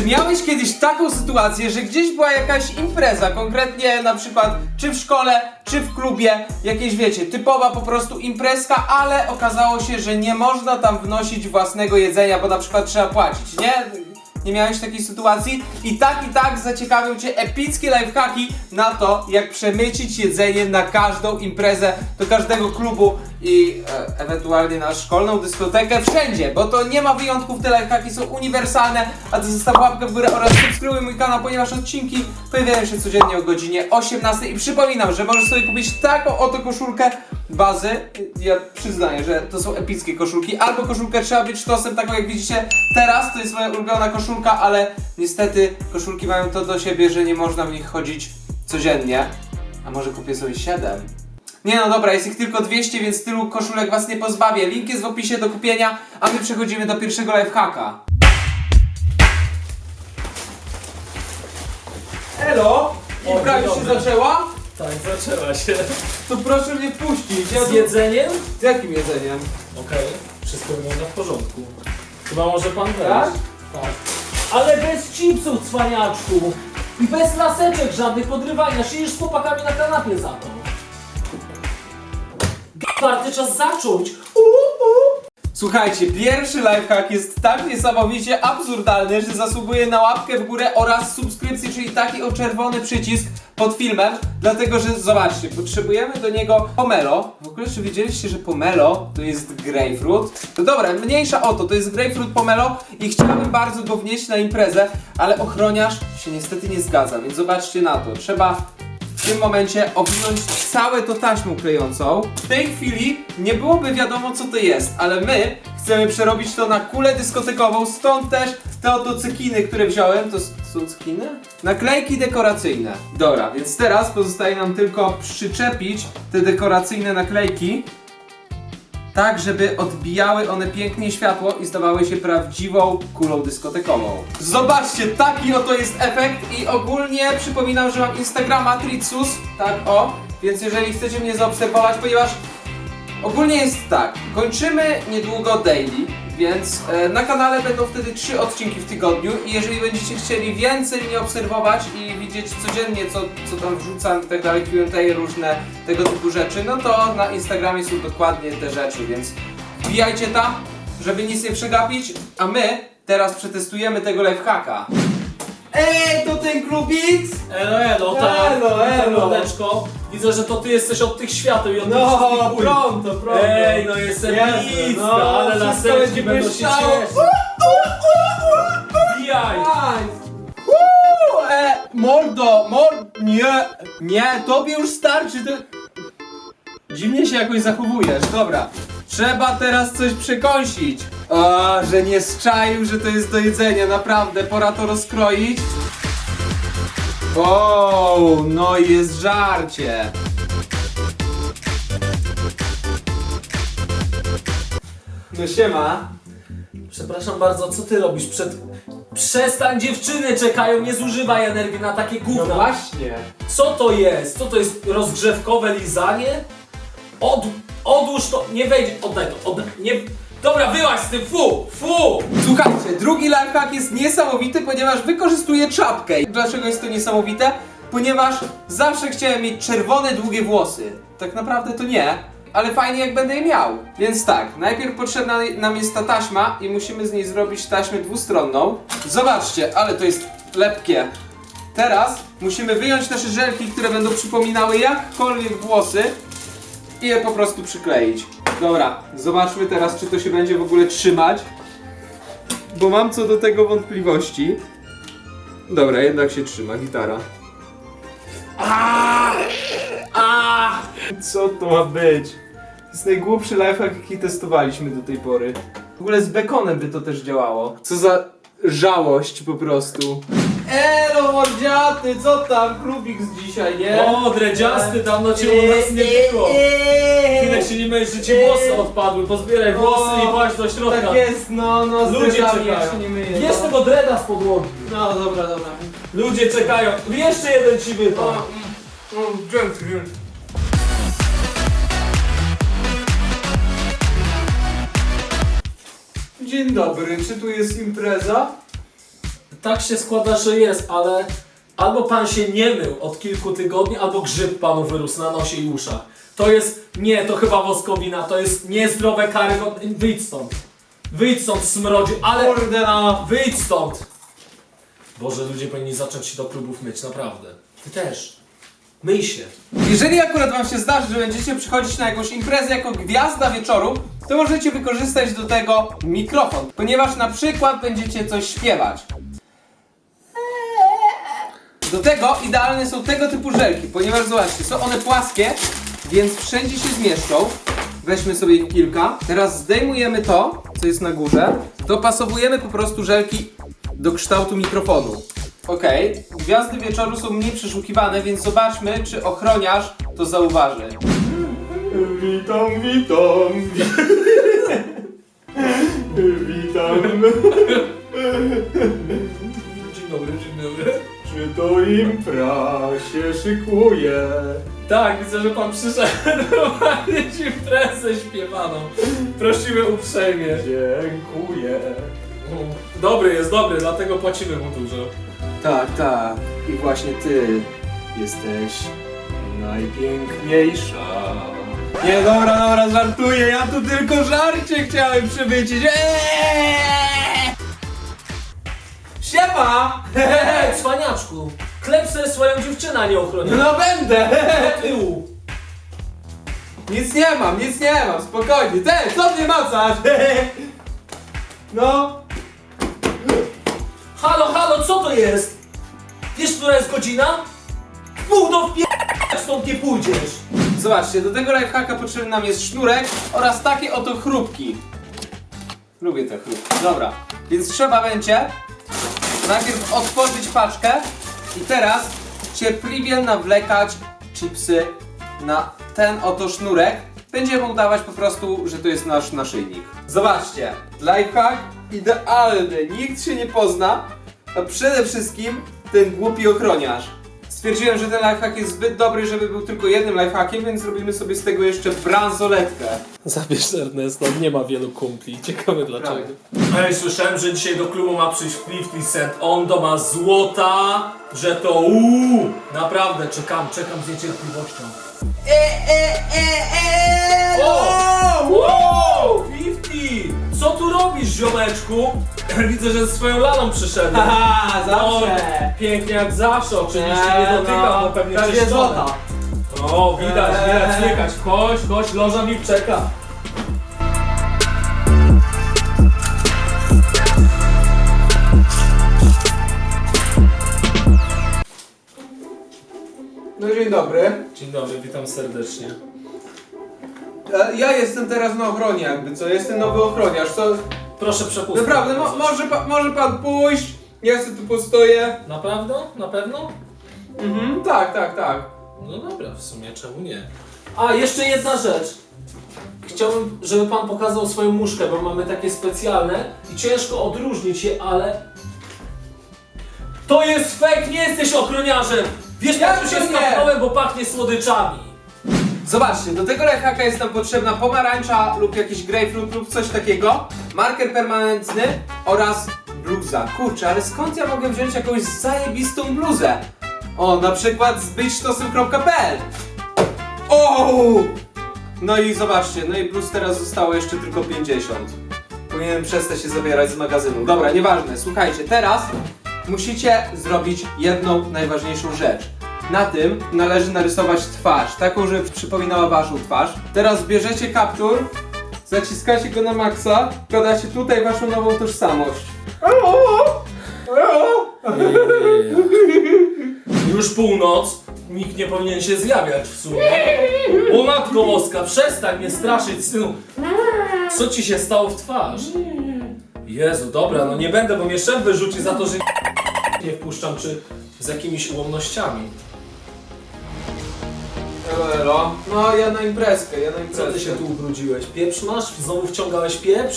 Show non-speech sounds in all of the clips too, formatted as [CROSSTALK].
Czy miałeś kiedyś taką sytuację, że gdzieś była jakaś impreza, konkretnie na przykład czy w szkole, czy w klubie, jakieś wiecie, typowa po prostu imprezka, ale okazało się, że nie można tam wnosić własnego jedzenia, bo na przykład trzeba płacić, nie? Nie miałeś takiej sytuacji? I tak i tak zaciekawią Cię epickie lifehacki na to, jak przemycić jedzenie na każdą imprezę, do każdego klubu i e, ewentualnie na szkolną dyskotekę, wszędzie, bo to nie ma wyjątków, te lifehacki są uniwersalne, a Ty zostaw łapkę w górę oraz subskrybuj mój kanał, ponieważ odcinki pojawiają się codziennie o godzinie 18 i przypominam, że możesz sobie kupić taką oto koszulkę bazy, ja przyznaję, że to są epickie koszulki, albo koszulkę trzeba być sztosem, taką jak widzicie teraz, to jest moja ulubiona koszulka, ale niestety koszulki mają to do siebie, że nie można w nich chodzić codziennie, a może kupię sobie 7? Nie no dobra, jest ich tylko 200, więc tylu koszulek was nie pozbawię. Link jest w opisie do kupienia, a my przechodzimy do pierwszego lifehacka. Elo! O, dzień już się dobry. zaczęła? Tak, zaczęła się. To proszę mnie puścić. Ja Z tu... jedzeniem? Z jakim jedzeniem? Okej, wszystko wygląda w porządku. Chyba może pan wejść. Tak? Tak. Ale bez chipsów, cwaniaczku! I bez laseczek żadnych podrywania. Siedzisz z chłopakami na kanapie za to. Warty czas zacząć. Słuchajcie, pierwszy lifehack jest tak niesamowicie absurdalny, że zasługuje na łapkę w górę oraz subskrypcję, czyli taki o czerwony przycisk pod filmem, dlatego że zobaczcie, potrzebujemy do niego pomelo. W ogóle czy wiedzieliście, że pomelo to jest grapefruit? To dobra, mniejsza o to, to jest grapefruit pomelo i chciałbym bardzo go wnieść na imprezę, ale ochroniarz się niestety nie zgadza, więc zobaczcie na to. Trzeba w tym momencie owinąć całe to taśmą klejącą. W tej chwili nie byłoby wiadomo co to jest, ale my chcemy przerobić to na kulę dyskotekową, stąd też te oto cekiny, które wziąłem, to są cekiny? Naklejki dekoracyjne. Dobra, więc teraz pozostaje nam tylko przyczepić te dekoracyjne naklejki tak, żeby odbijały one pięknie światło i stawały się prawdziwą kulą dyskotekową. Zobaczcie, taki oto jest efekt i ogólnie przypominam, że mam Instagrama Tritsus, tak o, więc jeżeli chcecie mnie zaobserwować, ponieważ ogólnie jest tak, kończymy niedługo daily, więc e, na kanale będą wtedy trzy odcinki w tygodniu i jeżeli będziecie chcieli więcej mnie obserwować i widzieć codziennie co, co tam wrzucam i tak dalej, Q&A, różne tego typu rzeczy, no to na Instagramie są dokładnie te rzeczy, więc wbijajcie tam, żeby nic nie przegapić, a my teraz przetestujemy tego lifehacka. Ej, to ten Klubix? Elo, elo, tak. Elo, elo. Widzę, że to ty jesteś od tych świateł i od tych No, wszystkich ból. pronto, pronto. Ej, no jestem Jasne, bliska, no, ale wszystko laseczki będzie będą się błyszczało. cieszyć. Bijaj! Uuu, e, mordo, mord, nie, nie, tobie już starczy, to... Dziwnie się jakoś zachowujesz, dobra. Trzeba teraz coś przekąsić. A, że nie zczaił, że to jest do jedzenia, naprawdę, pora to rozkroić. O, no i jest żarcie. No siema. Przepraszam bardzo, co ty robisz? Przed... Przestań, dziewczyny czekają, nie zużywaj energii na takie No gówna. właśnie. Co to jest? Co to jest rozgrzewkowe lizanie? Od... Odłóż to, nie wejdzie, oddaj to, oddaj, nie... Dobra, wyłaź z tym, fu, fu! Słuchajcie, drugi lifehack jest niesamowity, ponieważ wykorzystuje czapkę. Dlaczego jest to niesamowite? Ponieważ zawsze chciałem mieć czerwone, długie włosy. Tak naprawdę to nie, ale fajnie jak będę je miał. Więc tak, najpierw potrzebna nam jest ta taśma i musimy z niej zrobić taśmę dwustronną. Zobaczcie, ale to jest lepkie. Teraz musimy wyjąć nasze żelki, które będą przypominały jakkolwiek włosy i je po prostu przykleić. Dobra, zobaczmy teraz, czy to się będzie w ogóle trzymać. Bo mam co do tego wątpliwości. Dobra, jednak się trzyma, gitara. A! Co to ma być? To jest najgłupszy lifehack, jaki testowaliśmy do tej pory. W ogóle z bekonem by to też działało. Co za żałość po prostu. Elo mordziaty, co tam? Klubik z dzisiaj, nie? O, dredziasty, dawno cię u nas nie było. Chwilę się nie mylisz, że ci włosy odpadły, pozbieraj włosy i właź do środka. Tak jest, no, no, z Ludzie czekają. się nie. Bierz no. tego dreda z podłogi. No, dobra, dobra. Ludzie czekają. Jeszcze jeden ci wypadł. No, dzięki, dzięki. Dzień dobry, czy tu jest impreza? Tak się składa, że jest, ale albo pan się nie mył od kilku tygodni, albo grzyb panu wyrósł na nosie i uszach. To jest, nie, to chyba woskowina, to jest niezdrowe karygodne. Wyjdź stąd. Wyjdź stąd, smrodziu, ale Kurde no. wyjdź stąd. Boże, ludzie powinni zacząć się do klubów myć, naprawdę. Ty też. Myj się. Jeżeli akurat wam się zdarzy, że będziecie przychodzić na jakąś imprezę jako gwiazda wieczoru, to możecie wykorzystać do tego mikrofon, ponieważ na przykład będziecie coś śpiewać. Do tego idealne są tego typu żelki, ponieważ zobaczcie, są one płaskie, więc wszędzie się zmieszczą. Weźmy sobie ich kilka. Teraz zdejmujemy to, co jest na górze. Dopasowujemy po prostu żelki do kształtu mikrofonu. Okej, gwiazdy wieczoru są mniej przeszukiwane, więc zobaczmy, czy ochroniarz to zauważy. Witam, witam. [LAUGHS] Witam. To impra się szykuje? Tak, widzę, że pan przyszedł [LAUGHS] prowadzić imprezę śpiewaną. Prosimy uprzejmie. Dziękuję. Dobry jest, dobry, dlatego płacimy mu dużo. Tak, tak. I właśnie ty. Jesteś najpiękniejsza. Nie, dobra, dobra, żartuję. Ja tu tylko żarcie chciałem przywrócić. Eee! Siema! [LAUGHS] Cwaniaczku! Klep sobie swoją dziewczynę, a nie ochronię. No będę! Do tyłu! Nic nie mam, nic nie mam, spokojnie. Ty, co mnie macasz? [LAUGHS] No. Halo, halo, co to jest? Wiesz, która jest godzina? Pół do wpie... stąd nie pójdziesz. Zobaczcie, do tego lifehacka potrzebny nam jest sznurek oraz takie oto chrupki. Lubię te chrupki. Dobra, więc trzeba będzie najpierw otworzyć paczkę i teraz cierpliwie nawlekać chipsy na ten oto sznurek. Będziemy udawać po prostu, że to jest nasz naszyjnik. Zobaczcie, lifehack idealny, nikt się nie pozna, a przede wszystkim ten głupi ochroniarz. Stwierdziłem, że ten lifehack jest zbyt dobry, żeby był tylko jednym lifehackiem, więc zrobimy sobie z tego jeszcze bransoletkę. Zabierz Ernest, on nie ma wielu kumpli. Ciekawe dlaczego. Prawie. Ej, słyszałem, że dzisiaj do klubu ma przyjść 50 Cent. On to ma złota, że to uuu. Naprawdę, czekam, czekam z niecierpliwością. O! Wow! 50! Co tu robisz, ziomeczku? [LAUGHS] Widzę, że z swoją laną przyszedłem. Haha, No, pięknie jak zawsze, oczywiście nie dotykam, bo pewnie Prawie czyszczone. złota. O, widać, Eee. widać, słychać. Chodź, chodź, loża mi czeka. No dzień dobry. Dzień dobry, witam serdecznie. E, Ja jestem teraz na ochronie jakby co, jestem nowy ochroniarz, co... Proszę przepustkę. Naprawdę, mo może, pa może pan pójść? Ja sobie tu postoję. Naprawdę? Na pewno? Mhm, tak, tak, tak. No dobra, w sumie czemu nie? A, jeszcze jedna rzecz. Chciałbym, żeby pan pokazał swoją muszkę, bo mamy takie specjalne i ciężko odróżnić je, ale... To jest fake, nie jesteś ochroniarzem! Wiesz, Jak tu to się nie? skapnąłem, bo pachnie słodyczami. Zobaczcie, do tego lifehacka jest nam potrzebna pomarańcza lub jakiś grapefruit lub coś takiego, marker permanentny oraz bluza. Kurczę, ale skąd ja mogę wziąć jakąś zajebistą bluzę? O, na przykład z byćtosem.pl O! No i zobaczcie, no i plus teraz zostało jeszcze tylko 50. Powinienem przestać się zabierać z magazynu. Dobra, nieważne, słuchajcie, teraz musicie zrobić jedną najważniejszą rzecz. Na tym należy narysować twarz, taką, żeby przypominała waszą twarz. Teraz bierzecie kaptur, zaciskacie go na maksa, wkładacie tutaj waszą nową tożsamość. [LAUGHS] Już północ, nikt nie powinien się zjawiać w sumie. O matko boska, przestań mnie straszyć, synu. Co ci się stało w twarz? Jezu, dobra, no nie będę, bo mnie szef wyrzuci za to, że [LAUGHS] nie wpuszczam, czy z jakimiś ułomnościami. No ja na imprezkę, ja na Co imprezkę. ty się tu ubrudziłeś? Pieprz masz? Znowu wciągałeś pieprz?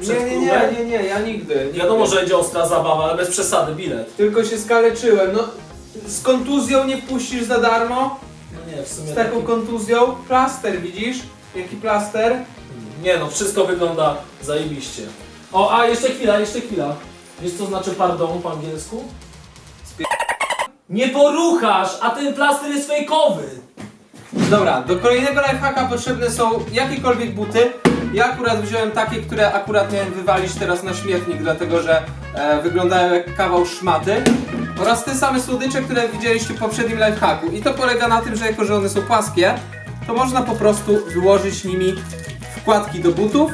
Przed Nie, nie, nie, klubem? nie, nie, ja nigdy. nigdy. Wiadomo, że będzie ostra zabawa, ale bez przesady, bilet. Tylko się skaleczyłem, no z kontuzją nie wpuścisz za darmo? No nie, w sumie Z taką taki... kontuzją? Plaster, widzisz? Jaki plaster? Nie no, wszystko wygląda zajebiście. O, a jeszcze chwila, jeszcze chwila. Wiesz co znaczy pardon po angielsku? Nie poruchasz, a ten plaster jest fejkowy. Dobra, do kolejnego lifehacka potrzebne są jakiekolwiek buty. Ja akurat wziąłem takie, które akurat miałem wywalić teraz na śmietnik, dlatego że e, wyglądają jak kawał szmaty. Oraz te same słodycze, które widzieliście w poprzednim lifehacku. I to polega na tym, że jako że one są płaskie, to można po prostu wyłożyć nimi wkładki do butów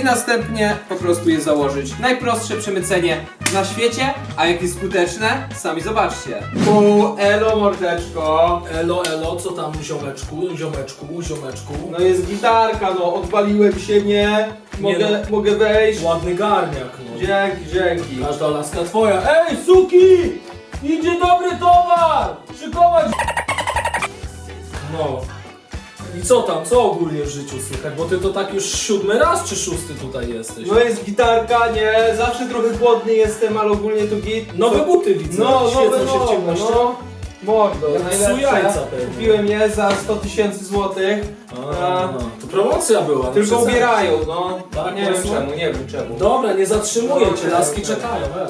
i następnie po prostu je założyć. Najprostsze przemycenie na świecie, a jakie skuteczne? Sami zobaczcie. U, elo mordeczko. Elo, elo, co tam ziomeczku, ziomeczku, ziomeczku? No jest gitarka, no odpaliłem się, nie? Mogę, Nie mogę wejść? Ładny garniak, no. Dzięki, dzięki. Każda laska twoja. Ej, suki! Idzie dobry towar! Szykować! No. I co tam, co ogólnie w życiu słychać? Bo ty to tak już siódmy raz czy szósty tutaj jesteś? No jest gitarka, nie? Zawsze trochę głodny jestem, ale ogólnie to git. Nowe buty widzę, No, świecą nowe, się w nowe, ciemności. no. Mordo, Jak najlepsze. jajca pewnie. Kupiłem je za 100 tysięcy złotych. A. To promocja była. no Tylko przecież. ubierają, no. Tak, nie wiem czemu, nie wiem czemu. Dobra, nie zatrzymuję No, cię, laski czekają, elo.